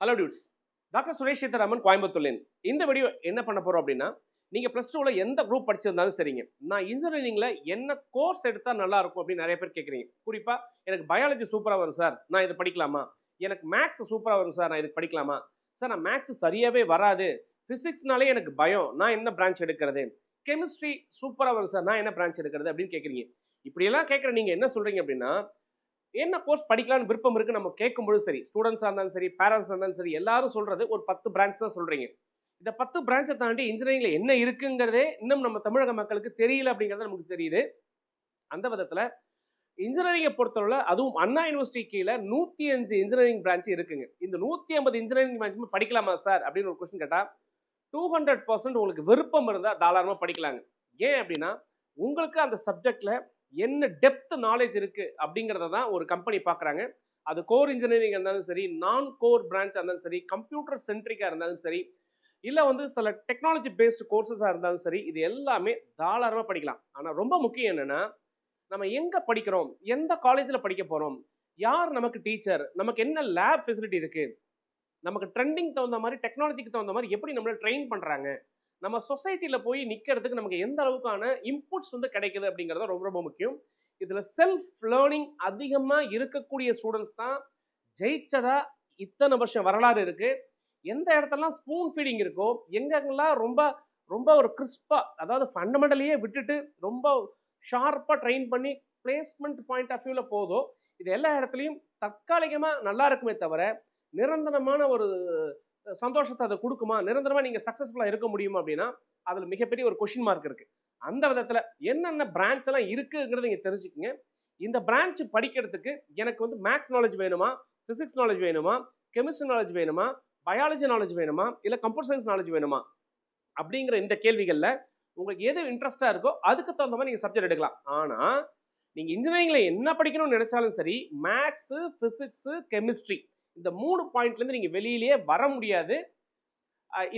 Hello dudes doctor Suresh Seetharaman கோயம்புத்தூர்லேருந்து. இந்த video என்ன பண்ண போகிறோம் அப்படின்னா நீங்கள் ப்ளஸ் டூவில் எந்த குரூப் படிச்சிருந்தாலும் சரிங்க. நான் இன்ஜினியரிங்கில் என்ன கோர்ஸ் எடுத்தால் நல்லா இருக்கும் அப்படின்னு நிறைய பேர் கேட்குறீங்க குறிப்பாக எனக்கு பயாலஜி சூப்பராக வரும் சார் நான் இதை படிக்கலாமா? எனக்கு மேக்ஸ் சூப்பராக வரும் சார் நான் இதுக்கு படிக்கலாமா? சார் நான் மேக்ஸ் சரியாகவே வராது. ஃபிசிக்ஸ்னாலே எனக்கு பயம். நான் என்ன பிரான்ச் எடுக்கிறது? கெமிஸ்ட்ரி சூப்பராக வரும் சார் நான் என்ன பிரான்ச் எடுக்கிறது அப்படின்னு கேட்குறீங்க இப்படியெல்லாம் கேட்குற நீங்கள் என்ன சொல்கிறீங்க அப்படின்னா என்ன கோர்ஸ் படிக்கலாம்னு விருப்பம் இருக்கு நம்ம கேட்கும்போது சரி ஸ்டூடெண்ட்ஸாக இருந்தாலும் சரி பேரண்ட்ஸாக இருந்தாலும் சரி எல்லாரும் சொல்றது ஒரு பத்து பிரான்ச் தான் சொல்றீங்க. இந்த பத்து பிரான்ச்சை தாண்டி இன்ஜினியரிங்ல என்ன இருக்குங்கிறதே இன்னும் நம்ம தமிழக மக்களுக்கு தெரியல அப்படிங்கிறது நமக்கு தெரியுது. அந்த விதத்தில் இன்ஜினியரிங்கை பொறுத்தவரை அதுவும் அண்ணா யூனிவர்சிட்டி கீழே நூற்றி அஞ்சு இன்ஜினியரிங் பிரான்ச் இருக்குங்க. இந்த நூற்றி ஐம்பது இன்ஜினியரிங் பிரான்ச்சுமே படிக்கலாமா சார் அப்படின்னு ஒரு கொஸ்டின் கேட்டால் டூ ஹண்ட்ரட் பர்சன்ட் உங்களுக்கு விருப்பம் இருந்தால் தாராளமாக படிக்கலாங்க. ஏன் அப்படின்னா உங்களுக்கு அந்த சப்ஜெக்டில் என்ன டெப்த் நாலேஜ் இருக்கு அப்படிங்கிறத தான் ஒரு கம்பெனி பார்க்குறாங்க. அது கோர் இன்ஜினியரிங் இருந்தாலும் சரி நான் கோர் பிரான்ச்சாக இருந்தாலும் சரி கம்ப்யூட்டர் சென்ட்ரிக்காக இருந்தாலும் சரி இல்லை வந்து சில டெக்னாலஜி பேஸ்டு கோர்சஸாக இருந்தாலும் சரி இது எல்லாமே தாராளமாக படிக்கலாம். ஆனால் ரொம்ப முக்கியம் என்னென்னா நம்ம எங்கே படிக்கிறோம்? எந்த காலேஜில் படிக்க போகிறோம் யார் நமக்கு டீச்சர் நமக்கு என்ன லேப் ஃபெசிலிட்டி இருக்குது நமக்கு ட்ரெண்டிங் தகுந்த மாதிரி டெக்னாலஜிக்கு தகுந்த மாதிரி எப்படி நம்மளை ட்ரெயின் பண்ணுறாங்க நம்ம சொசைட்டியில் போய் நிற்கிறதுக்கு நமக்கு எந்த அளவுக்கான இன்புட்ஸ் வந்து கிடைக்குது அப்படிங்கிறது ரொம்ப ரொம்ப முக்கியம். இதில் செல்ஃப் லேர்னிங் அதிகமாக இருக்கக்கூடிய ஸ்டூடெண்ட்ஸ் தான் ஜெயிச்சதா இத்தனை வருஷம் வரலாறு இருக்குது எந்த இடத்துலலாம் ஸ்பூன் ஃபீடிங் இருக்கோ எங்கெங்கெல்லாம் ரொம்ப ரொம்ப ஒரு கிறிஸ்பாக அதாவது ஃபண்டமெண்டலையே விட்டுட்டு ரொம்ப ஷார்ப்பாக ட்ரெயின் பண்ணி பிளேஸ்மெண்ட் பாயிண்ட் ஆஃப் வியூவில் போதோ இது எல்லா இடத்துலையும் தற்காலிகமாக நல்லா இருக்குமே தவிர நிரந்தரமான ஒரு சந்தோஷத்தை அதை கொடுக்குமா? நிரந்தரமாக நீங்கள் சக்ஸஸ்ஃபுல்லாக இருக்க முடியுமா அப்படின்னா அதில் மிகப்பெரிய ஒரு கொஷின் மார்க் இருக்குது அந்த விதத்தில் என்னென்ன பிரான்ச் எல்லாம் இருக்குங்கிறத நீங்கள் தெரிஞ்சுக்கோங்க. இந்த பிரான்ச் படிக்கிறதுக்கு எனக்கு வந்து மேக்ஸ் நாலேஜ் வேணுமா? ஃபிசிக்ஸ் நாலேஜ் வேணுமா? கெமிஸ்ட்ரி நாலேஜ் வேணுமா? பயாலஜி நாலேஜ் வேணுமா? இல்லை கம்ப்யூட்டர் சயின்ஸ் நாலேஜ் வேணுமா? அப்படிங்கிற இந்த கேள்விகளில் உங்களுக்கு எது இன்ட்ரெஸ்டாக இருக்கோ அதுக்கு தகுந்த மாதிரி நீங்கள் சப்ஜெக்ட் எடுக்கலாம். ஆனால் நீங்கள் இன்ஜினியரிங்கில் என்ன படிக்கணும்னு நினச்சாலும் சரி மேக்ஸு ஃபிசிக்ஸு கெமிஸ்ட்ரி இந்த மூணு பாயிண்ட்லேருந்து நீங்கள் வெளியிலேயே வர முடியாது.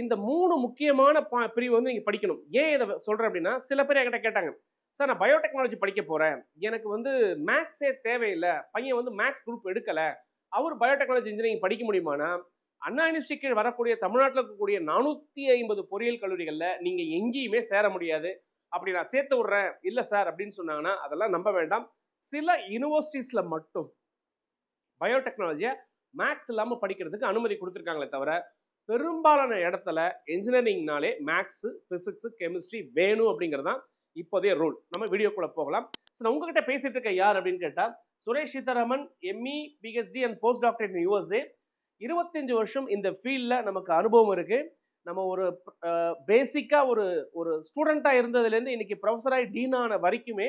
இந்த மூணு முக்கியமான பா பிரிவு வந்து நீங்கள் படிக்கணும். ஏன் இதை சொல்கிறேன் அப்படின்னா சில பேர் என்கிட்ட கேட்டாங்க சார் நான் பயோடெக்னாலஜி படிக்க போகிறேன் எனக்கு வந்து மேக்ஸே தேவையில்லை. பையன் வந்து மேக்ஸ் குரூப் எடுக்கலை. அவர் பயோடெக்னாலஜி இன்ஜினியரிங் படிக்க முடியுமானா? அண்ணா யூனிவர்சிட்டிக்கு வரக்கூடிய தமிழ்நாட்டில் இருக்கக்கூடிய நானூற்றி ஐம்பது பொறியியல் கல்லூரிகளில் நீங்கள் எங்கேயுமே சேர முடியாது. அப்படி நான் சேர்த்து விட்றேன். இல்லை சார் அப்படின்னு சொன்னாங்கன்னா அதெல்லாம் நம்ப வேண்டாம். சில யூனிவர்சிட்டிஸில் மட்டும் பயோடெக்னாலஜியை மேக்ஸ் இல்லாமல் படிக்கிறதுக்கு அனுமதி கொடுத்துருக்காங்களே தவிர பெரும்பாலான இடத்துல இன்ஜினியரிங்னாலே மேக்ஸு ஃபிசிக்ஸு கெமிஸ்ட்ரி வேணும் அப்படிங்கிறது தான் இப்போதைய ரூல் நம்ம வீடியோக்குள்ளே போகலாம். ஸோ நான் உங்ககிட்ட பேசிகிட்டு இருக்க யார் அப்படின்னு கேட்டால் Suresh Seetharaman ME PhD and post doctorate in USA இருபத்தஞ்சு வருஷம் இந்த ஃபீல்டில் நமக்கு அனுபவம் இருக்குது நம்ம ஒரு பேசிக்காக ஒரு ஒரு ஸ்டூடெண்ட்டாக இருந்ததுலேருந்து இன்னைக்கு ப்ரொஃபஸராக டீனான வரைக்குமே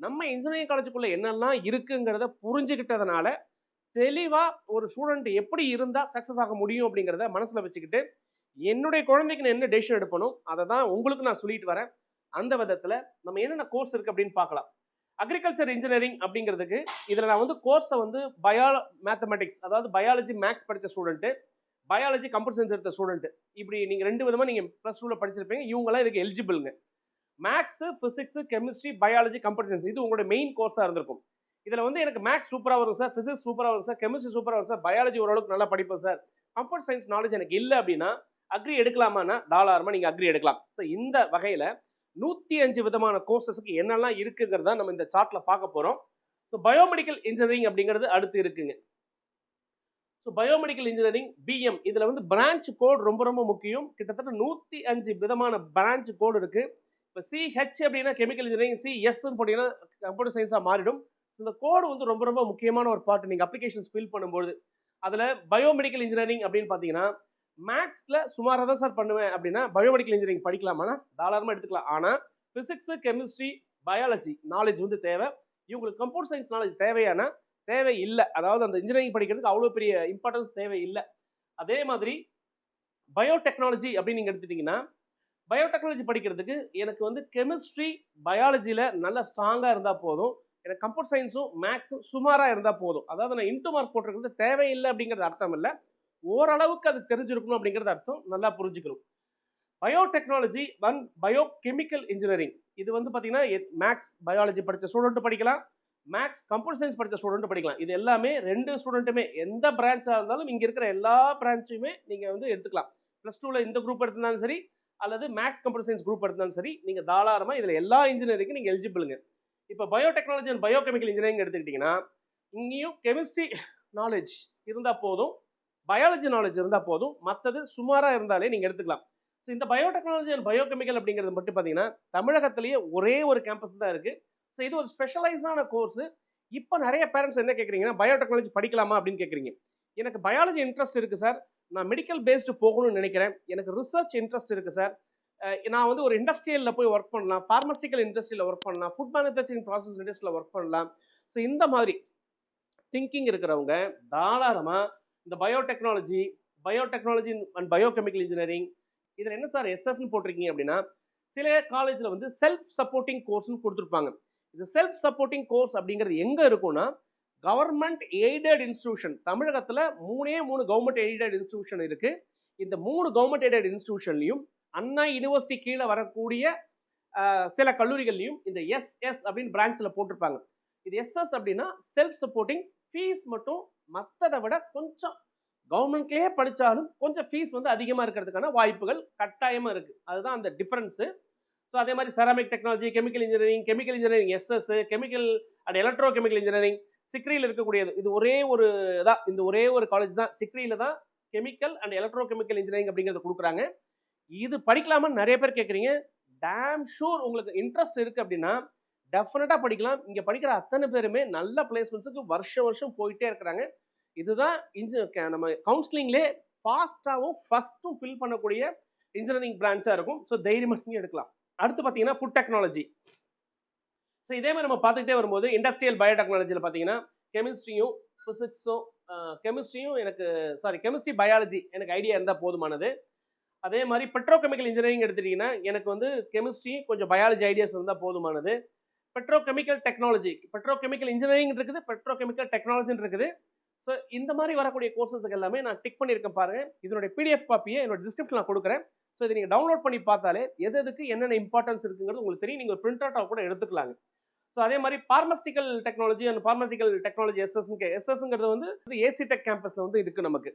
நம்ம இன்ஜினியரிங் காலேஜுக்குள்ளே என்னெல்லாம் இருக்குங்கிறத புரிஞ்சுக்கிட்டதுனால தெளிவாக ஒரு ஸ்டூடெண்ட் எப்படி இருந்தால் சக்ஸஸ் ஆக முடியும் அப்படிங்கிறத மனசில் வச்சுக்கிட்டு என்னுடைய குழந்தைக்கு நான் என்ன டெசிஷன் எடுப்பணும் அதை தான் உங்களுக்கு நான் சொல்லிட்டு வரேன். அந்த விதத்தில் நம்ம என்னென்ன கோர்ஸ் இருக்குது அப்படின்னு பார்க்கலாம். அக்ரிகல்ச்சர் இன்ஜினியரிங் அப்படிங்கிறதுக்கு இதில் நான் வந்து கோர்ஸை வந்து பயோ மேத்தமெட்டிக்ஸ் அதாவது பயாலஜி மேக்ஸ் படித்த ஸ்டூடெண்ட்டு பயாலஜி கம்ப்யூட்டர் சயின்ஸ் எடுத்த ஸ்டூடெண்ட் இப்படி நீங்கள் ரெண்டு விதமாக நீங்கள் ப்ளஸ் டூவில் படிச்சிருப்பீங்க. இவங்கெல்லாம் இதுக்கு எலிஜிபிளுங்க maths physics chemistry biology computer science இது உங்களோட மெயின் கோர்ஸாக இருந்திருக்கும். இதில் வந்து எனக்கு மேக்ஸ் சூப்பராக வரும் சார் ஃபிசிக்ஸ் சூப்பராக வரும் சார் கெமிஸ்ட்ரி சூப்பராக வரும் சார் பயாலஜி ஓரளவுக்கு நல்லா படிப்பேன் சார் கம்ப்யூட்டர் சயின்ஸ் நாலேஜ் எனக்கு இல்லை அப்படின்னா அக்ரி எடுக்கலாமான்னா தாராளமாக நீங்கள் அக்ரி எடுக்கலாம். ஸோ இந்த வகையில் நூற்றி அஞ்சு விதமான கோர்சஸுக்கு என்னெல்லாம் இருக்குங்கிறத நம்ம இந்த சார்ட்டில் பார்க்க போகிறோம் ஸோ பயோமெடிக்கல் இன்ஜினியரிங் அப்படிங்கிறது அடுத்து இருக்குங்க. ஸோ பயோமெடிக்கல் இன்ஜினியரிங் பிஎம் இதில் வந்து பிரான்ச் கோடு ரொம்ப ரொம்ப முக்கியம். கிட்டத்தட்ட நூற்றி அஞ்சு விதமான பிரான்ச் கோடு இருக்குது இப்போ சிஹெச் அப்படின்னா கெமிக்கல் இன்ஜினியரிங் சிஎஸ்ன்னு போட்டிங்கன்னா கம்ப்யூட்டர் சயின்ஸாக மாறிடும். இந்த கோடு வந்து ரொம்ப ரொம்ப முக்கியமான ஒரு பார்ட் நீங்கள் அப்ளிகேஷன்ஸ் ஃபில் பண்ணும்போது அதில் பயோமெடிக்கல் இன்ஜினியரிங் அப்படின்னு பார்த்தீங்கன்னா மேக்ஸில் சுமாராக தான் சார் பண்ணுவேன் அப்படின்னா பயோமெடிக்கல் இன்ஜினியரிங் படிக்கலாமானா தாராளமாக எடுத்துக்கலாம். ஆனால் ஃபிசிக்ஸு கெமிஸ்ட்ரி பயாலஜி நாலேஜ் வந்து தேவை. இவங்களுக்கு கம்ப்யூட்டர் சயின்ஸ் நாலேஜ் தேவையான தேவை இல்லை. அதாவது அந்த இன்ஜினியரிங் படிக்கிறதுக்கு அவ்வளோ பெரிய இம்பார்ட்டன்ஸ் தேவை இல்லை. அதே மாதிரி பயோடெக்னாலஜி அப்படின்னு நீங்கள் எடுத்துட்டிங்கன்னா பயோடெக்னாலஜி படிக்கிறதுக்கு எனக்கு வந்து கெமிஸ்ட்ரி பயாலஜியில் நல்ல ஸ்ட்ராங்காக இருந்தால் போதும். எனக்கு கம்ப்யூட்டர் சயின்ஸும் மேக்ஸும் சுமாராக இருந்தால் போதும். அதாவது நான் இன்ட்டு மார்க் போட்டிருக்கிறது தேவையில்லை அப்படிங்கிறது அர்த்தம் இல்லை. ஓரளவுக்கு அது தெரிஞ்சிருக்கணும் அப்படிங்கிறது அர்த்தம். நல்லா புரிஞ்சுக்கணும். Biotechnology one bio chemical engineering இது வந்து பார்த்தீங்கன்னா மேக்ஸ் பயாலஜி படித்த ஸ்டூடெண்ட்டு படிக்கலாம். மேக்ஸ் கம்ப்யூட்டர் சயின்ஸ் படித்த ஸ்டூடெண்ட் படிக்கலாம். இது எல்லாமே ரெண்டு ஸ்டூடெண்ட்டுமே எந்த பிரான்ச்சாக இருந்தாலும் இங்கே இருக்கிற எல்லா பிரான்ச்சுமே நீங்கள் வந்து எடுத்துக்கலாம். ப்ளஸ் டூவில் இந்த குரூப் எடுத்திருந்தாலும் சரி அல்லது மேக்ஸ் கம்ப்யூட்டர் சயின்ஸ் குரூப் எடுத்தாலும் சரி நீங்கள் தாராளமாக இதில் எல்லா இன்ஜினியரிங்கும் நீங்கள் எலிஜிபிளுங்க இப்போ பயோடெக்னாலஜி அண்ட் பயோகெமிக்கல் இன்ஜினியரிங் எடுத்துக்கிட்டிங்கன்னா இங்கேயும் கெமிஸ்ட்ரி நாலேஜ் இருந்தால் போதும் பயாலஜி நாலேஜ் இருந்தால் போதும் மற்றது சுமாராக இருந்தாலே நீங்கள் எடுத்துக்கலாம். ஸோ இந்த பயோடெக்னாலஜி அண்ட் பயோகெமிக்கல் அப்படிங்கிறது மட்டும் பார்த்தீங்கன்னா தமிழகத்திலேயே ஒரே ஒரு கேம்பஸ் தான் இருக்குது ஸோ இது ஒரு ஸ்பெஷலைஸான கோர்ஸு இப்போ நிறைய பேரண்ட்ஸ் என்ன கேட்குறீங்கன்னா பயோடெக்னாலஜி படிக்கலாமா அப்படின்னு கேட்குறீங்க எனக்கு பயாலஜி இன்ட்ரெஸ்ட் இருக்குது சார் நான் மெடிக்கல் பேஸ்டு போகணும்னு நினைக்கிறேன். எனக்கு ரிசர்ச் இன்ட்ரெஸ்ட் இருக்குது சார் நான் வந்து ஒரு இண்டஸ்ட்ரியலில் போய் ஒர்க் பண்ணலாம். ஃபார்மசிக்கல் இண்டஸ்ட்ரியில் ஒர்க் பண்ணலாம். ஃபுட் மேனுஃபேக்சரிங் ப்ராசஸ் இண்டஸ்ட்ரியில் ஒர்க் பண்ணலாம். ஸோ இந்த மாதிரி திங்கிங் இருக்கிறவங்க தாராளமாக இந்த biotechnology biotechnology and biochemical engineering இதில் என்ன சார் எஸ்எஸ்ன்னு போட்டிருக்கீங்க அப்படின்னா சில காலேஜில் வந்து செல்ஃப் சப்போர்ட்டிங் கோர்ஸ்னு கொடுத்துருப்பாங்க. இது செல்ஃப் சப்போர்ட்டிங் கோர்ஸ் அப்படிங்கிறது எங்கே இருக்கும்னா கவர்மெண்ட் எய்டட் இன்ஸ்டியூஷன் தமிழகத்தில் மூணே மூணு கவர்மெண்ட் எய்டட் இன்ஸ்டிடியூஷன் இருக்குது இந்த மூணு கவர்மெண்ட் எய்டட் இன்ஸ்டியூஷன்லையும் அண்ணா யூனிவர்சிட்டி கீழே வரக்கூடிய சில கல்லூரிகள்லையும் இந்த எஸ்எஸ் அப்படின்னு பிரான்ச்சில் போட்டிருப்பாங்க. இது எஸ்எஸ் அப்படின்னா செல்ஃப் சப்போர்ட்டிங் ஃபீஸ் மட்டும் மற்றதை விட கொஞ்சம் கவர்மெண்ட்லேயே படித்தாலும் கொஞ்சம் ஃபீஸ் வந்து அதிகமாக இருக்கிறதுக்கான வாய்ப்புகள் கட்டாயமாக இருக்குது அதுதான் அந்த டிஃப்ரென்ஸு ஸோ அதே மாதிரி ceramic technology chemical engineering chemical engineering SS chemical and electro chemical engineering சிக்ரியில் இருக்கக்கூடியது. இது ஒரே ஒரு தான் இந்த ஒரே ஒரு காலேஜ் தான். சிக்ரியில் தான் chemical and electro chemical engineering அப்படிங்கிறத கொடுக்குறாங்க. இது படிக்கலாமான்னு நிறைய பேர் கேட்குறீங்க டேம் ஷூர் உங்களுக்கு இன்ட்ரெஸ்ட் இருக்குது அப்படின்னா டெஃபினட்டாக படிக்கலாம். இங்கே படிக்கிற அத்தனை பேருமே நல்ல பிளேஸ்மெண்ட்ஸுக்கு வருஷம் வருஷம் போயிட்டே இருக்கிறாங்க. இதுதான் இன்ஜி க- நம்ம கவுன்சிலிங்லேயே ஃபாஸ்ட்டாகவும் ஃபஸ்ட்டும் ஃபில் பண்ணக்கூடிய இன்ஜினியரிங் பிரான்ச்சாக இருக்கும். ஸோ தைரியமாக நீங்கள் எடுக்கலாம். அடுத்து பார்த்தீங்கன்னா ஃபுட் டெக்னாலஜி ஸோ இதே மாதிரி நம்ம பார்த்துக்கிட்டே வரும்போது இண்டஸ்ட்ரியல் பயோடெக்னாலஜியில் பார்த்தீங்கன்னா கெமிஸ்ட்ரியும் ஃபிசிக்ஸும் கெமிஸ்ட்ரியும் எனக்கு சாரி கெமிஸ்ட்ரி பயாலஜி எனக்கு ஐடியா இருந்தால் போதுமானது. அதே மாதிரி பெட்ரோகெமிக்கல் இன்ஜினியரிங் எடுத்துட்டிங்கன்னா எனக்கு வந்து கெமிஸ்ட்ரி கொஞ்சம் பயாலஜி ஐடியாஸ் இருந்தால் போதுமானது. பெட்ரோகெமிக்கல் டெக்னாலஜி பெட்ரோகெமிக்கல் இன்ஜினியரிங் இருக்குது பெட்ரோகெமிக்கல் டெக்னாலஜின்னு இருக்குது. ஸோ இந்த மாதிரி வரக்கூடிய கோர்சஸுக்கு எல்லாமே நான் டிக் பண்ணியிருக்கேன் பாருங்க. இதனுடைய பிடிஎஃப் காப்பியை என்னோட டிஸ்கிரிப்ஷன் நான் கொடுக்குறேன். ஸோ இதை நீங்கள் டவுன்லோட் பண்ணி பார்த்தாலே எது எதுக்கு என்னென்ன இம்பார்ட்டன்ஸ் இருக்குங்கிறது உங்களுக்கு தெரியும். நீங்கள் பிரிண்ட் அவுட்டாக கூட எடுத்துக்கலாங்க. ஸோ அதே மாதிரி pharmaceutical technology and pharmaceutical technology எஸ்எஸ்ங்க எஸ்எஸ்ங்கிறது வந்து ஏசி டெக் கேம்பஸில் வந்து இருக்குது நமக்கு.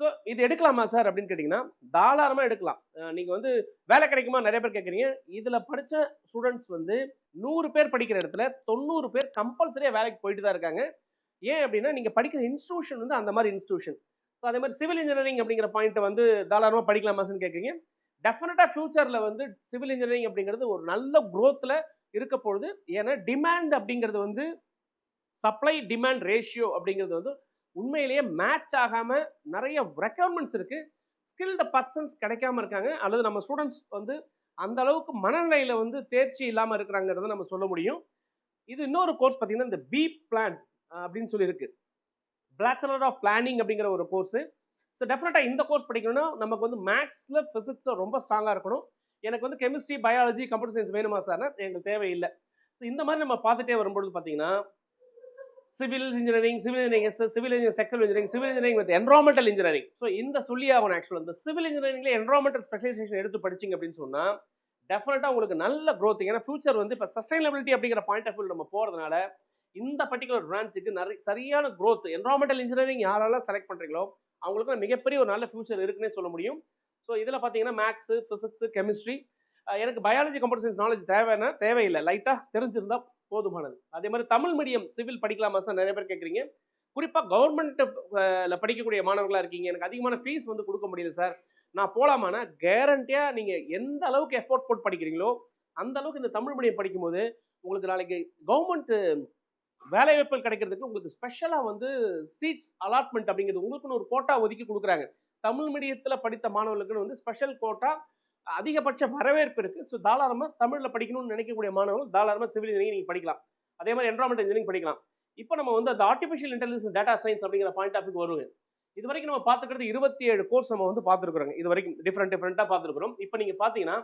ஸோ இது எடுக்கலாமா சார் அப்படின்னு கேட்டிங்கன்னா தாராளமாக எடுக்கலாம். நீங்கள் வந்து வேலை கிடைக்குமா? நிறைய பேர் கேட்குறீங்க இதில் படித்த ஸ்டூடெண்ட்ஸ் வந்து நூறு பேர் படிக்கிற இடத்துல தொண்ணூறு பேர் கம்பல்சரியாக வேலைக்கு போயிட்டு தான் இருக்காங்க. ஏன் அப்படின்னா நீங்கள் படிக்கிற இன்ஸ்டியூஷன் வந்து அந்த மாதிரி இன்ஸ்டியூஷன் ஸோ அதே மாதிரி சிவில் இன்ஜினியரிங் அப்படிங்கிற பாயிண்ட்டை வந்து தாராளமாக படிக்கலாமான்னு கேட்குறீங்க டெஃபினட்டாக ஃப்யூச்சரில் வந்து சிவில் இன்ஜினியரிங் அப்படிங்கிறது ஒரு நல்ல க்ரோத்தில் இருக்க பொழுது ஏன்னா டிமாண்ட் அப்படிங்கிறது வந்து சப்ளை டிமாண்ட் ரேஷியோ அப்படிங்கிறது வந்து உண்மையிலேயே மேட்ச் ஆகாமல் நிறைய ரெக்குவயர்மெண்ட்ஸ் இருக்குது ஸ்கில்டு பர்சன்ஸ் கிடைக்காம இருக்காங்க. அல்லது நம்ம ஸ்டூடெண்ட்ஸ் வந்து அந்த அளவுக்கு மனநிலையில் வந்து தேர்ச்சி இல்லாமல் இருக்கிறாங்கிறத நம்ம சொல்ல முடியும். இது இன்னொரு கோர்ஸ் பார்த்தீங்கன்னா இந்த பி பிளான் அப்படின்னு சொல்லியிருக்கு. பேச்சுலர் ஆஃப் பிளானிங் அப்படிங்கிற ஒரு கோர்ஸு ஸோ டெஃபினட்டாக இந்த கோர்ஸ் படிக்கணும்னா நமக்கு வந்து மேக்ஸில் ஃபிசிக்ஸில் ரொம்ப ஸ்ட்ராங்காக இருக்கணும். எனக்கு வந்து கெமிஸ்ட்ரி பயாலஜி கம்ப்யூட்டர் சயின்ஸ் வேணுமா சார்னா எங்களுக்கு தேவையில்லை. ஸோ இந்த மாதிரி நம்ம பார்த்துட்டே வரும்பொழுது பார்த்தீங்கன்னா civil engineering civil engineering civil engineering sexual engineering civil engineering with environmental engineering so இந்த சொல்லி ஆகணும் ஆக்சுவலாக இந்த சிவில் இன்ஜினியரிங்ல என்வரான்மெண்டல் ஸ்பெஷலைசேஷன் எடுத்து படிச்சிங்க அப்படின்னு சொன்னால் டெஃபினட்டாக உங்களுக்கு நல்ல க்ரோத் ஏன்னா ஃபியூச்சர் வந்து இப்போ சஸ்டைனபிலிட்டி அப்படிங்கிற பாயிண்ட் ஆஃப் வியூ நம்ம போகிறதுனால இந்த பர்டிகுலர் பிரான்ச்சுக்கு நிறைய சரியான க்ரோத் என்வரான்மெண்டல் இன்ஜினியரிங் யாரெல்லாம் செலக்ட் பண்ணுறீங்களோ அவங்களுக்கு மிகப்பெரிய ஒரு நல்ல ஃபியூச்சர் இருக்குன்னே சொல்ல முடியும். ஸோ இதில் பார்த்தீங்கன்னா மேக்ஸு ஃபிசிக்ஸு கெமிஸ்ட்ரி எனக்கு பயாலஜி கம்ப்யூட்டர் சயின்ஸ் நாலேஜ் தேவைன்னா தேவையில்லை. லைட்டாக தெரிஞ்சிருந்தால் போதுமானது. அதே மாதிரி தமிழ் மீடியம் சிவில் படிக்கலாமா சார் நிறைய பேர் கேட்குறீங்க குறிப்பாக கவர்மெண்ட்டில் படிக்கக்கூடிய மாணவர்களாக இருக்கீங்க. எனக்கு அதிகமான ஃபீஸ் வந்து கொடுக்க முடியல சார் நான் போகலாமான்னா கேரண்டியாக நீங்கள் எந்த அளவுக்கு எஃபோர்ட் போட்டு படிக்கிறீங்களோ அந்த அளவுக்கு இந்த தமிழ் மீடியம் படிக்கும்போது உங்களுக்கு நாளைக்கு கவர்மெண்ட்டு வேலைவாய்ப்புகள் கிடைக்கிறதுக்கு உங்களுக்கு ஸ்பெஷலாக வந்து சீட்ஸ் அலாட்மெண்ட் அப்படிங்கிறது உங்களுக்குன்னு ஒரு கோட்டா ஒதுக்கி கொடுக்குறாங்க. தமிழ் மீடியத்தில் படித்த மாணவர்களுக்குன்னு வந்து ஸ்பெஷல் கோட்டா அதிகபட்ச வரவேற்பு இருக்குது ஸோ தாராளமாக தமிழில் படிக்கணும்னு நினைக்கக்கூடிய மாணவர்கள் தாராளமாக சிவில் இன்ஜினியரிங் நீங்கள் படிக்கலாம். அதே மாதிரி என்வரான்மெண்ட் இன்ஜினியரிங் படிக்கலாம். இப்போ நம்ம வந்து அந்த ஆர்டிஃபிஷியல் இன்டெலிஜென்ஸ் டேட்டா சயின்ஸ் அப்படிங்கிற பாயிண்ட் ஆஃப் வருங்க இது வரைக்கும் நம்ம பார்த்துக்கிறது இருபத்தி ஏழு கோர்ஸ் நம்ம வந்து பார்த்துருக்குறோங்க. இது வரைக்கும் டிஃப்ரெண்ட் டிஃப்ரெண்ட்டாக பார்த்துருக்குறோம். இப்போ நீங்கள் பார்த்தீங்கன்னா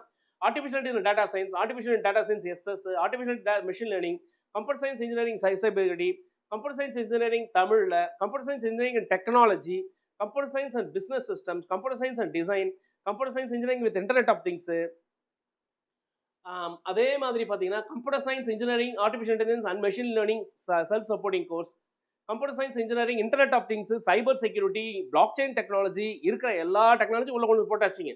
artificial data science artificial data science SS artificial machine learning computer science engineering சைபர்டி computer science engineering தமிழில் computer science engineering and technology computer science and business systems computer science and design computer science engineering with internet of things அதே மாதிரி பார்த்தீங்கன்னா computer science engineering artificial intelligence and machine learning self supporting course computer science engineering internet of things cyber security blockchain technology இருக்கிற எல்லா technology உள்ள கொண்டு போட்டாச்சிங்க.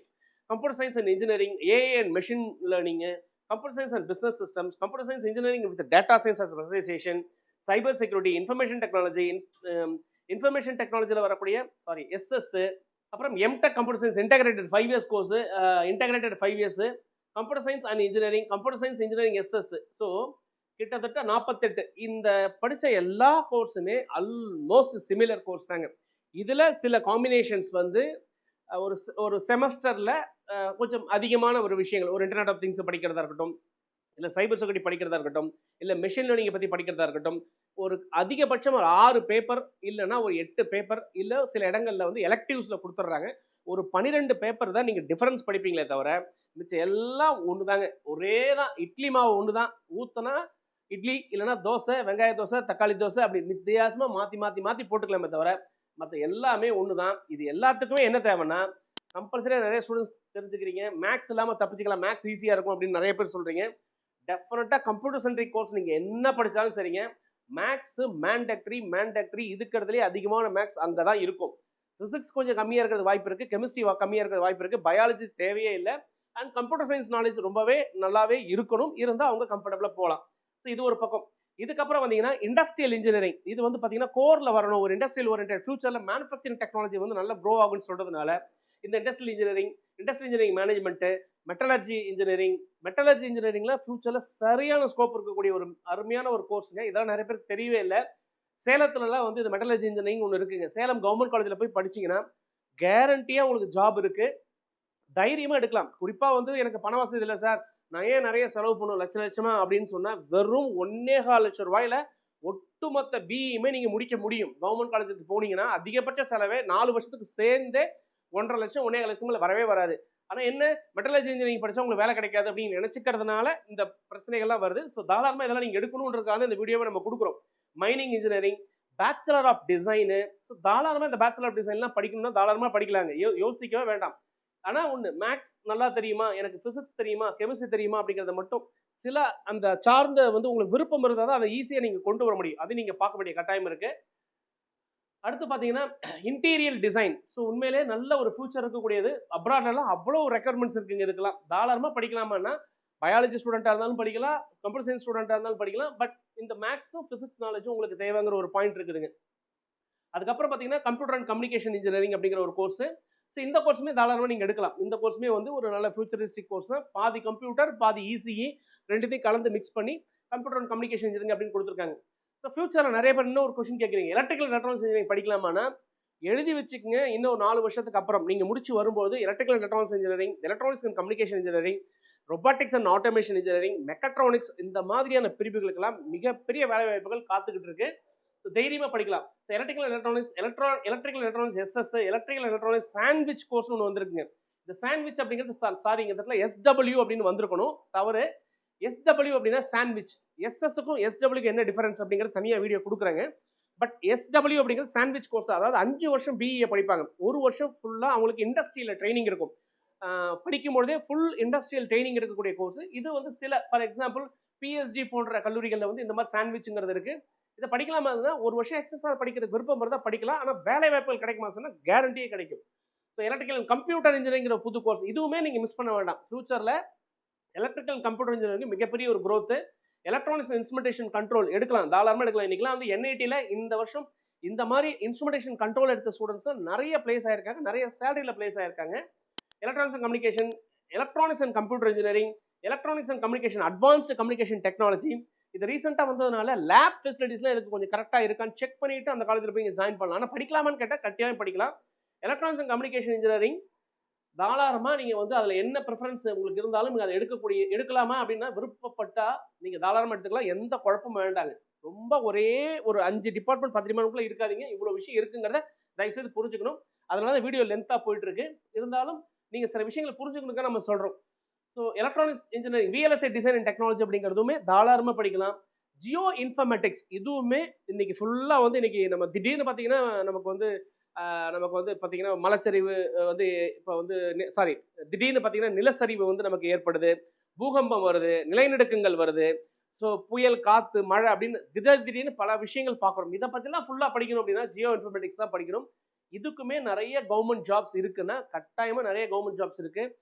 Computer science and engineering AA and machine learning computer science and business systems computer science engineering with data science and specialisation cyber security information technology information டெக்னாலஜியில் வரக்கூடிய sorry SS அப்புறம் MTech computer science integrated five years course integrated five years computer science and engineering computer science engineering SS so கிட்டத்தட்ட நாற்பத்தெட்டு இந்த படித்த எல்லா கோர்ஸுமே almost similar course தாங்க. இதில் சில காம்பினேஷன்ஸ் வந்து ஒரு ஒரு செமஸ்டரில் கொஞ்சம் அதிகமான ஒரு விஷயங்கள் ஒரு இன்டர்நெட் ஆஃப் திங்ஸ் படிக்கிறதா இருக்கட்டும் இல்லை சைபர் செக்யூரிட்டி படிக்கிறதா இருக்கட்டும் இல்லை மிஷின் லேர்னிங்கை பற்றி படிக்கிறதா இருக்கட்டும் ஒரு அதிகபட்சம் ஒரு ஆறு பேப்பர் இல்லைன்னா ஒரு எட்டு பேப்பர் இல்லை சில இடங்களில் வந்து எலக்டிவ்ஸில் கொடுத்துட்றாங்க. ஒரு பன்னிரெண்டு பேப்பர் தான் நீங்கள் டிஃபரன்ஸ் படிப்பீங்களே தவிர மிச்சம் எல்லாம் ஒன்று தாங்க ஒரே தான் இட்லி மாவு ஒன்று தான் ஊற்றினா இட்லி இல்லைன்னா தோசை வெங்காய தோசை தக்காளி தோசை அப்படி வித்தியாசமாக மாற்றி மாற்றி மாற்றி போட்டுக்கலாமே தவிர மற்ற எல்லாமே ஒன்று தான் இது எல்லாத்துக்குமே என்ன தேவைன்னா கம்பல்சரியாக நிறைய ஸ்டூடெண்ட்ஸ் தெரிஞ்சுக்கிறீங்க. மேக்ஸ் இல்லாமல் தப்பிச்சுக்கலாம். மேக்ஸ் ஈஸியாக இருக்கும் அப்படின்னு நிறைய பேர் சொல்கிறீங்க டெஃபினட்டாக கம்ப்யூட்டர் சென்ட்ரிக் கோர்ஸ் நீங்கள் என்ன படித்தாலும் சரிங்க. மேக்ஸு மேண்டக்ட்ரி மேண்டக்ட்ரி இதுக்கிறதுலே அதிகமான மேக்ஸ் அங்கே தான் இருக்கும். ஃபிசிக்ஸ் கொஞ்சம் கம்மியாக இருக்கிறது வாய்ப்பு இருக்குது கெமிஸ்ட்ரி கம்மியாக இருக்கிறது வாய்ப்பு இருக்குது பயாலஜி தேவையே இல்லை. அண்ட் கம்ப்யூட்டர் சயின்ஸ் நாலேஜ் ரொம்பவே நல்லாவே இருக்கணும். இருந்தால் அவங்க கம்ஃபர்டபுளாக போகலாம். ஸோ இது ஒரு பக்கம். இதுக்கப்புறம் வந்தீங்கன்னா இண்டஸ்ட்ரியல் இன்ஜினியரிங் இது வந்து பார்த்தீங்கன்னா கோரில் வரணும். ஒரு இண்டஸ்ட்ரியல் ஓரியன்ட் ஃபியூச்சரில் மேனுஃபேக்சரிங் டெக்னாலஜி வந்து நல்லா க்ரோ ஆகும்னு சொல்கிறதுனால இந்த industrial engineering industrial engineering management metallurgy engineering metallurgy இன்ஜினியரிங்கில் ஃப்யூச்சரில் சரியான ஸ்கோப் இருக்கக்கூடிய ஒரு அருமையான ஒரு கோர்ஸுங்க இதெல்லாம் நிறைய பேருக்கு தெரியவே இல்லை. சேலத்துலலாம் வந்து இந்த மெட்டலர்ஜி இன்ஜினியரிங் ஒன்று இருக்குங்க. சேலம் கவர்மெண்ட் காலேஜில் போய் படிச்சீங்கன்னா கேரண்டியாக உங்களுக்கு ஜாப் இருக்குது தைரியமாக எடுக்கலாம். குறிப்பாக வந்து எனக்கு பண வசதி இல்லை சார் நான் ஏன் நிறைய செலவு பண்ணும் லட்ச லட்சமா அப்படின்னு சொன்னால் வெறும் ஒன்னே கால் லட்சம் ரூபாயில ஒட்டுமொத்த பிஇயுமே நீங்கள் முடிக்க முடியும். கவர்மெண்ட் காலேஜுக்கு போனீங்கன்னா அதிகபட்ச செலவே நாலு வருஷத்துக்கு சேர்ந்தே ஒன்றரை லட்சம் ஒன்றே லட்சம் வரவே வராது. ஆனால் என்ன? மெட்டலஜி இன்ஜினியரிங் படித்தா உங்களுக்கு வேலை கிடைக்காது அப்படின்னு நினச்சிக்கிறதுனால இந்த பிரச்சனைகள்லாம் வருது. ஸோ தாராளமாக இதெல்லாம் நீங்கள் எடுக்கணுன்றதுக்காக இந்த வீடியோவை நம்ம கொடுக்குறோம். Mining engineering bachelor of design so தாராளமாக இந்த பேச்சுலர் ஆஃப் டிசைன்லாம் படிக்கணும்னா தாராளமாக படிக்கலாங்க. யோ யோசிக்கவே வேண்டாம். ஆனால் ஒன்று மேக்ஸ் நல்லா தெரியுமா? எனக்கு ஃபிசிக்ஸ் தெரியுமா? கெமிஸ்ட்ரி தெரியுமா? அப்படிங்கிறத மட்டும் சில அந்த சார்ந்த வந்து உங்களுக்கு விருப்பம் இருந்தால் தான் அதை ஈஸியாக நீங்கள் கொண்டு வர முடியும். அது நீங்கள் பார்க்க வேண்டிய கட்டாயம் இருக்குது அடுத்து பார்த்தீங்கன்னா இன்டீரியல் டிசைன் ஸோ உண்மையிலே நல்ல ஒரு ஃபியூச்சர் இருக்கக்கூடியது. அப்ராட்லலாம் அவ்வளோ ரெக்குவயர்மெண்ட்ஸ் இருக்குங்க இருக்கலாம் தாராளமாக படிக்கலாமான்னா பயாலஜி ஸ்டூடெண்ட்டாக இருந்தாலும் படிக்கலாம் கம்ப்யூட்டர் சயின்ஸ் ஸ்டூடெண்ட்டாக இருந்தாலும் படிக்கலாம் பட் இந்த மேக்ஸும் ஃபிசிக்ஸ் நாலேஜும் உங்களுக்கு தேவைங்கிற ஒரு பாயிண்ட் இருக்குதுங்க. அதுக்கப்புறம் பார்த்தீங்கன்னா கம்ப்யூட்டர் அண்ட் கம்யூனிகேஷன் இன்ஜினியரிங் அப்படிங்கிற ஒரு கோர்ஸ் ஸோ இந்த கோர்ஸுமே தாராளமாக நீங்கள் எடுக்கலாம். இந்த கோர்ஸுமே வந்து ஒரு நல்ல ஃபியூச்சரிஸ்டிக் கோர்ஸ் தான் பாதி கம்ப்யூட்டர் பாதி இசிஇ ரெண்டுத்தையும் கலந்து மிக்ஸ் பண்ணி கம்ப்யூட்டர் அண்ட் கம்யூனிகேஷன் இன்ஜினியரிங் அப்படின்னு கொடுத்துருக்காங்க. ஸோ ஃபியூச்சரில் நிறைய பேர் இன்னும் ஒரு கொஷின் கேட்குறீங்க. எலக்ட்ரிக்கல் எலக்ட்ரானிக்ஸ் இன்ஜினியரிங் படிக்கலாமானா எழுதி வச்சுக்கோங்க. இன்னும் ஒரு நாலு வருஷத்துக்கு அப்புறம். நீங்கள் முடிச்சு வரும்போது electrical electronics engineering electronics and communication engineering robotics and automation engineering mechatronics இந்த மாதிரியான பிரிவுகளுக்கெல்லாம் மிகப்பெரிய வேலைவாய்ப்புகள் காத்துக்கிட்டு இருக்கு. ஸோ தைரியமாக படிக்கலாம். So electrical electronics electro electrical electronics SS electrical electronics sandwich course ஒன்று வந்திருக்குங்க. இந்த சாண்ட்விச் அப்படிங்கிறது சாரி இந்த இடத்துல எஸ்டபிள்யூ அப்படின்னு வந்திருக்கணும். தவறு. எஸ்டபிள்யூ அப்படின்னா சாண்ட்விச் எஸ்எஸ்க்கும் எஸ்டபிள்யூக்கு என்ன டிஃபரன்ஸ் அப்படிங்கிறது தனியாக வீடியோ கொடுக்குறாங்க. பட் எஸ்டபிள்யூ அப்படிங்கிறது சாண்ட்விச் கோர்ஸ் அதாவது அஞ்சு வருஷம் பிஇஏ படிப்பாங்க. ஒரு வருஷம் ஃபுல்லாக அவங்களுக்கு இண்டஸ்ட்ரியில் ட்ரைனிங் இருக்கும். படிக்கும்பொழுதே ஃபுல் இண்டஸ்ட்ரியல் ட்ரைனிங் இருக்கக்கூடிய கோர்ஸ் இது வந்து சில ஃபார் எக்ஸாம்பிள் பிஎஸ்ஜி போன்ற கல்லூரிகளில் வந்து இந்த மாதிரி சாண்ட்விச்சுங்கிறது இருக்குது இதை படிக்கலாமா இருந்தால் ஒரு வருஷம் எக்ஸஸாக படிக்கிறதுக்கு விருப்பம் இருந்தால் படிக்கலாம். ஆனால் வேலை வாய்ப்புகள் கிடைக்குமா சொன்னால் கேரண்டியே கிடைக்கும். ஸோ எலக்ட்ரிக்கல் கம்ப்யூட்டர் இன்ஜினியரிங்கிற புது கோர்ஸ் இதுவுமே நீங்கள் மிஸ் பண்ண வேண்டாம். ஃபியூச்சரில் எலக்ட்ரிக்கல் கம்ப்யூட்டர் இன்ஜினியரிங் மிகப்பெரிய ஒரு க்ரோத்து எலக்ட்ரானிக்ஸ் இன்ஸ்ட்ருமெண்டேஷன் கண்ட்ரோல் எடுக்கலாம். தாராளமாக எடுக்கலாம். இன்னைக்கெல்லாம் வந்து என்ஐடியில் இந்த வருஷம் இந்த மாதிரி இன்ஸ்ட்ருமெண்டேஷன் கண்ட்ரோல் எடுத்த ஸ்டூடெண்ட்ஸ் தான் நிறைய பிளேஸ் ஆயிருக்காங்க. நிறைய சேலரியில் பிளேஸ் ஆயிருக்காங்க. Electronics and communication electronics and computer engineering electronics and communication advanced communication technology இது ரீசெண்டாக வந்ததுனால லேப் ஃபெசிலிட்டிஸ்லாம் இதுக்கு கொஞ்சம் கரெக்டாக இருக்கான்னு செக் பண்ணிவிட்டு அந்த காலேஜில் போய் ஜாயின் பண்ணலாம். ஆனால் படிக்கலாமான்னு கேட்டால் கட்டியாவே படிக்கலாம். எலக்ட்ரானிக்ஸ் அண்ட் கம்யூனிகேஷன் இன்ஜினியரிங் தாராளமாக நீங்கள் வந்து அதில் என்ன ப்ரிஃபரன்ஸ் உங்களுக்கு இருந்தாலும் நீங்கள் அதை எடுக்கக்கூடிய எடுக்கலாமா அப்படின்னா விருப்பப்பட்டால் நீங்கள் தாராளமாக எடுத்துக்கலாம். எந்த குழப்பமும் வேண்டாங்க. ரொம்ப ஒரே ஒரு அஞ்சு டிபார்ட்மெண்ட் பத்து டிபார்ட்மெண்ட்குள்ளே இருக்காதீங்க. இவ்வளோ விஷயம் இருக்குங்கிறத தயவுசெய்து புரிஞ்சுக்கணும். அதனால தான் வீடியோ லென்த்தாக போயிட்டுருக்கு. இருந்தாலும் நீங்கள் சில விஷயங்களை புரிஞ்சுக்கணுங்க நம்ம சொல்கிறோம் so electronics engineering VLSI design and technology அப்படிங்கிறதுமே தாராளமாக படிக்கலாம். ஜியோ இன்ஃபர்மேட்டிக்ஸ் இதுவுமே இன்னைக்கு ஃபுல்லாக வந்து இன்னைக்கு நம்ம திடீர்னு பார்த்தீங்கன்னா நமக்கு வந்து நமக்கு வந்து பார்த்தீங்கன்னா மலைச்சரிவு வந்து இப்போ வந்து சாரி திடீர்னு பார்த்தீங்கன்னா நிலச்சரிவு வந்து நமக்கு ஏற்படுது பூகம்பம் வருது நிலநடுக்கங்கள் வருது. ஸோ புயல் காற்று மழை அப்படின்னு திடீர் திடீர்னு பல விஷயங்கள் பார்க்குறோம் இதை பற்றிலாம் ஃபுல்லாக படிக்கணும் அப்படின்னா ஜியோ இன்ஃபர்மேட்டிக்ஸ் தான் படிக்கணும். இதுக்குமே நிறைய கவர்மெண்ட் ஜாப்ஸ் இருக்குன்னா கட்டாயமாக நிறைய கவர்மெண்ட் ஜாப்ஸ் இருக்குது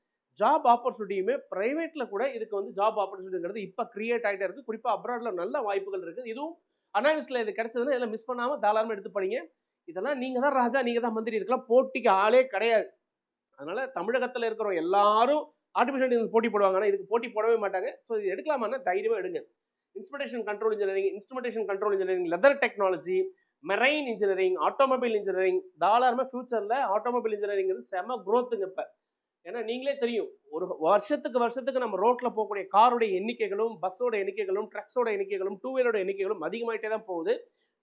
ஜாப் ஆப்பர்ச்சுனிட்டியுமே ப்ரைவேட்டில் கூட இதுக்கு வந்து ஜாப் ஆப்பர்ச்சுனிட்டிங்கிறது இப்போ கிரியேட் ஆகிட்டே இருக்குது குறிப்பாக அப்ராடில் நல்ல வாய்ப்புகள் இருக்குது இதுவும் அனாலிஸ்டில் இது கிடச்சதுன்னா இதெல்லாம் மிஸ் பண்ணாமல் தாராளமாக எடுத்து படிங்க. இதெல்லாம் நீங்கள் தான் ராஜா நீங்கள் தான் மந்திரி. இதுக்கெல்லாம் போட்டிக்கு ஆளே கிடையாது. அதனால் தமிழகத்தில் இருக்கிற எல்லாரும் ஆர்டிஃபிஷியல் இன்டெலிஜென்ஸ் போட்டி போடுவாங்க. ஆனால் இதுக்கு போட்டி போடவே மாட்டாங்க. ஸோ இது எடுக்கலாமான்னா தைரியமாக எடுங்க. Instrumentation control engineering instrumentation control engineering leather technology marine engineering automobile engineering தாராளமாக ஃபியூச்சரில் ஆட்டோமொபைல் இன்ஜினியரிங் செம குரோத்துங்க இப்போ. ஏன்னா நீங்களே தெரியும் ஒரு வருஷத்துக்கு வருஷத்துக்கு நம்ம ரோட்டில் போகக்கூடிய காரோட எண்ணிக்கைகளும் பஸ்ஸோட எண்ணிக்கைகளும் ட்ரக்ஸோட எண்ணிக்கைகளும் டூ வீலரோட எண்ணிக்கைகளும் அதிகமாகிட்டே தான் போகுது.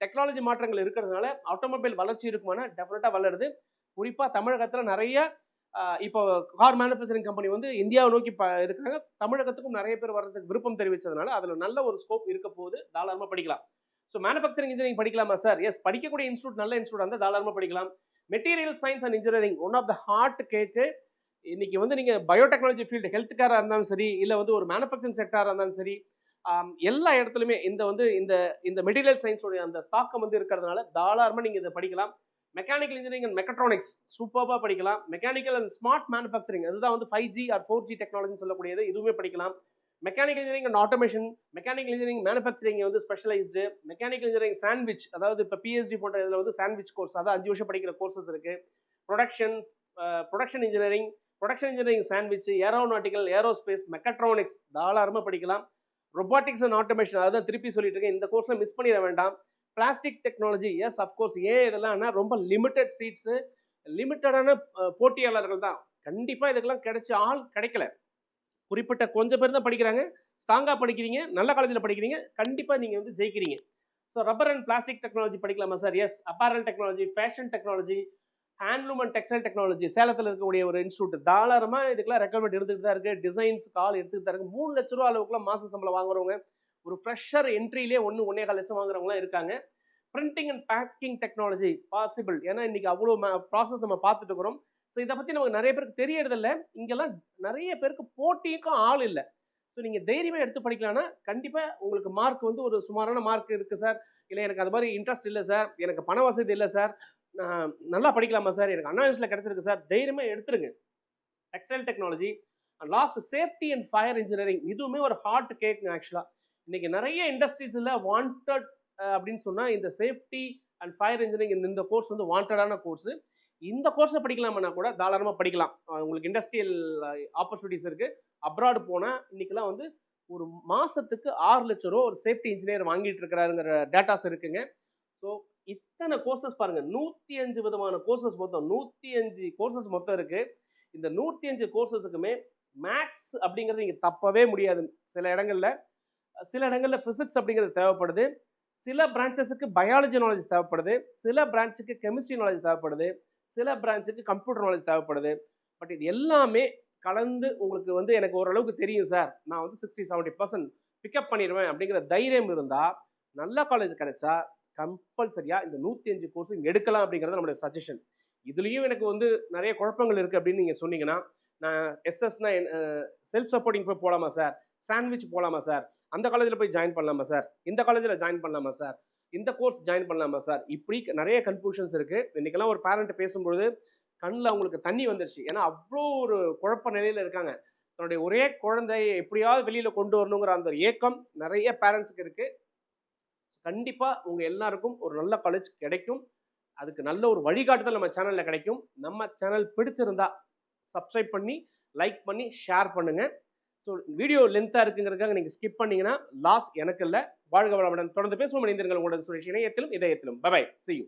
டெக்னாலஜி மாற்றங்கள் இருக்கிறதுனால ஆட்டோமொபைல் வளர்ச்சி இருக்குமானா டெஃபினட்டாக வளருது. குறிப்பாக தமிழகத்தில் நிறைய இப்போ கார் மேனுஃபேக்சரிங் கம்பெனி வந்து இந்தியாவை நோக்கி ப இருக்காங்க தமிழகத்துக்கும் நிறைய பேர் வர்றதுக்கு விருப்பம் தெரிவித்ததுனால அதில் நல்ல ஒரு ஸ்கோப் இருக்க போது தாராளமாக படிக்கலாம். ஸோ மேனுஃபேக்சரிங் இன்ஜினியரிங் படிக்கலாமா சார் எஸ் படிக்கக்கூடிய இன்ஸ்டியூட் நல்ல இன்ஸ்டியூட் வந்து தாராளமாக படிக்கலாம். Material science and engineering one of the hot cake இன்னைக்கு வந்து நீங்கள் பயோடெக்னாலஜி ஃபீல்டு ஹெல்த் கேராக இருந்தாலும் சரி இல்லை வந்து ஒரு மேனுஃபேக்சரிங் செக்டாராக இருந்தாலும் சரி எல்லா இடத்துலையுமே இந்த வந்து இந்த இந்த மெட்டீரியல் சயின்ஸோடைய அந்த தாக்கம் வந்து இருக்கிறதுனால தாராளமாக நீங்கள் இதை படிக்கலாம். மெக்கானிக்கல் இன்ஜினியரிங் அண்ட் மெக்கட்ரானிக்ஸ் சூப்பராக படிக்கலாம். மெக்கானிக்கல் அண்ட் ஸ்மார்ட் மேனுஃபேக்சரிங் அதுதான் வந்து five G or four G டெக்னாலஜின்னு சொல்லக்கூடியது இதுவுமே படிக்கலாம். Mechanical engineering and automation mechanical engineering manufacturing வந்து ஸ்பெஷலைஸ்டு மெக்கானிக்கல் இன்ஜினியரிங் சாண்ட்விச் அதாவது இப்போ பிஎஸ்டி போன்ற இதில் வந்து சாண்ட்விச் கோர்ஸ் அதாவது அஞ்சு வருஷம் படிக்கிற கோர்சஸ் இருக்குது production production engineering production engineering sandwich aeronautical aerospace mechatronics தாராளமாக படிக்கலாம். ரொபாட்டிக்ஸ் அண்ட் ஆட்டோமேஷன் அதான் திருப்பி சொல்லிட்டு இருக்கேன். இந்த கோர்ஸில் மிஸ் பண்ணிட வேண்டாம். பிளாஸ்டிக் டெக்னாலஜி எஸ் அஃப்கோர்ஸ் ஏன் இதெல்லாம்னா ரொம்ப லிமிட்டட் சீட்ஸு லிமிட்டடான போட்டியாளர்கள் தான். கண்டிப்பாக இதுக்கெல்லாம் கிடைச்ச ஆள் கிடைக்கல. குறிப்பிட்ட கொஞ்சம் பேர் தான் படிக்கிறாங்க. ஸ்ட்ராங்காக படிக்கிறீங்க நல்ல காலேஜில் படிக்கிறீங்க கண்டிப்பாக நீங்கள் வந்து ஜெயிக்கிறீங்க. So rubber and plastic technology படிக்கலாமா sir yes apparel technology fashion technology handloom and textile technology சேலத்தில் இருக்கக்கூடிய ஒரு இன்ஸ்டியூட் தாராளமாக இதுக்கெல்லாம் ரெக்கமெண்ட் எடுத்துகிட்டு தான் இருக்குது டிசைன்ஸ் கால் எடுத்துகிட்டு தான் இருக்குது மூணு லட்ச ரூபா அளவுக்குலாம் மாத சம்பளம் வாங்குறவங்க ஒரு ஃப்ரெஷர் என்ட்ரிலே ஒன்று ஒன்றே கால் லட்சம் வாங்குறவங்களாம் இருக்காங்க. Printing and packing technology possible ஏன்னா இன்னைக்கு அவ்வளோ ப்ராசஸ் நம்ம பார்த்துட்டு இருக்கிறோம். ஸோ இதை பற்றி நமக்கு நிறைய பேருக்கு தெரியறதில்ல. இங்கெல்லாம் நிறைய பேருக்கு போட்டிக்கும் ஆள் இல்லை. ஸோ நீங்கள் தைரியமாக எடுத்து படிக்கலாம்னா கண்டிப்பாக உங்களுக்கு மார்க் வந்து ஒரு சுமாரான மார்க் இருக்குது சார் இல்லை எனக்கு அது மாதிரி இன்ட்ரெஸ்ட் இல்லை சார் எனக்கு பண வசதி இல்லை சார் நல்லா படிக்கலாமா சார்? எனக்கு அனாலிஸில் கிடச்சிருக்கு சார். தைரியமாக எடுத்துருங்க. Textile technology and last safety and fire engineering இதுவுமே ஒரு ஹார்ட் கேக்குங்க ஆக்சுவலாக இன்றைக்கி நிறைய இண்டஸ்ட்ரீஸில் வாண்டட் அப்படின்னு சொன்னால் இந்த சேஃப்டி அண்ட் ஃபயர் இன்ஜினியரிங் இந்த கோர்ஸ் வந்து வாண்டடான கோர்ஸு இந்த கோர்ஸை படிக்கலாமான்னா கூட தாராளமாக படிக்கலாம். உங்களுக்கு இண்டஸ்ட்ரியல் ஆப்பர்ச்சுனிட்டிஸ் இருக்குது அப்ராடு போனால் இன்னைக்கெல்லாம் வந்து ஒரு மாதத்துக்கு ஆறு லட்ச ரூபா ஒரு சேஃப்டி இன்ஜினியர் வாங்கிட்டு இருக்கிறாருங்கிற டேட்டாஸ் இருக்குங்க. ஸோ இத்தனை கோர்சஸ் பாருங்கள் நூற்றி அஞ்சு விதமான கோர்சஸ் மொத்தம். நூற்றி அஞ்சு கோர்சஸ் மொத்தம் இருக்குது இந்த நூற்றி அஞ்சு கோர்சஸுக்குமே மேக்ஸ் அப்படிங்கிறது நீங்கள் தப்பவே முடியாது. சில இடங்களில் சில இடங்களில் ஃபிசிக்ஸ் அப்படிங்கிறது தேவைப்படுது. சில பிரான்ச்சஸுக்கு பயாலஜி நாலேஜ் தேவைப்படுது. சில பிரான்ச்சுக்கு கெமிஸ்ட்ரி நாலேஜ் தேவைப்படுது. சில பிரான்ச்சுக்கு கம்ப்யூட்டர் நாலேஜ் தேவைப்படுது. பட் இது எல்லாமே கலந்து உங்களுக்கு வந்து எனக்கு ஓரளவுக்கு தெரியும் சார் நான் வந்து சிக்ஸ்டி செவன்ட்டி பர்சன்ட் பிக்கப் பண்ணிடுவேன் அப்படிங்கிற தைரியம் இருந்தால் நல்ல காலேஜ் கிடைச்சா கம்பல்சரியாக இந்த நூற்றி அஞ்சு கோர்ஸ் எடுக்கலாம் அப்படிங்கிறது நம்மளுடைய சஜஷன் இதுலேயும் எனக்கு வந்து நிறைய குழப்பங்கள் இருக்குது அப்படின்னு நீங்கள் சொன்னீங்கன்னா நான் எஸ்எஸ்னா செல்ஃப் சப்போர்ட்டிங் போய் போகலாமா சார் சாண்ட்விச் போகலாமா சார் அந்த காலேஜில் போய் ஜாயின் பண்ணலாமா சார் இந்த காலேஜில் ஜாயின் பண்ணலாமா சார் இந்த கோர்ஸ் ஜாயின் பண்ணலாமா சார் இப்படி நிறைய கன்ஃபியூஷன்ஸ் இருக்குது இன்றைக்கெல்லாம் ஒரு பேரண்ட் பேசும்பொழுது கண்ணில் அவங்களுக்கு தண்ணி வந்துருச்சு. ஏன்னா அவ்வளோ ஒரு குழப்ப நிலையில் இருக்காங்க. தன்னுடைய ஒரே குழந்தையை எப்படியாவது வெளியில் கொண்டு வரணுங்கிற அந்த ஒரு ஏக்கம் நிறைய பேரண்ட்ஸுக்கு இருக்குது கண்டிப்பாக உங்கள் எல்லாருக்கும் ஒரு நல்ல காலேஜ் கிடைக்கும். அதுக்கு நல்ல ஒரு வழிகாட்டுதல் நம்ம சேனலில் கிடைக்கும். நம்ம சேனல் பிடிச்சிருந்தா சப்ஸ்கிரைப் பண்ணி லைக் பண்ணி ஷேர் பண்ணுங்கள் ஸோ வீடியோ லென்த்தாக இருக்குங்கிறதுக்காக நீங்கள் ஸ்கிப் பண்ணிங்கன்னா லாஸ் எனக்கு இல்லை. வாழ்க வளமுடன். தொடர்ந்து பேசுவோம். இணைந்திருங்கள் உங்களுடன் சுரேஷ் இணையத்திலும் இதயத்திலும். Bye see you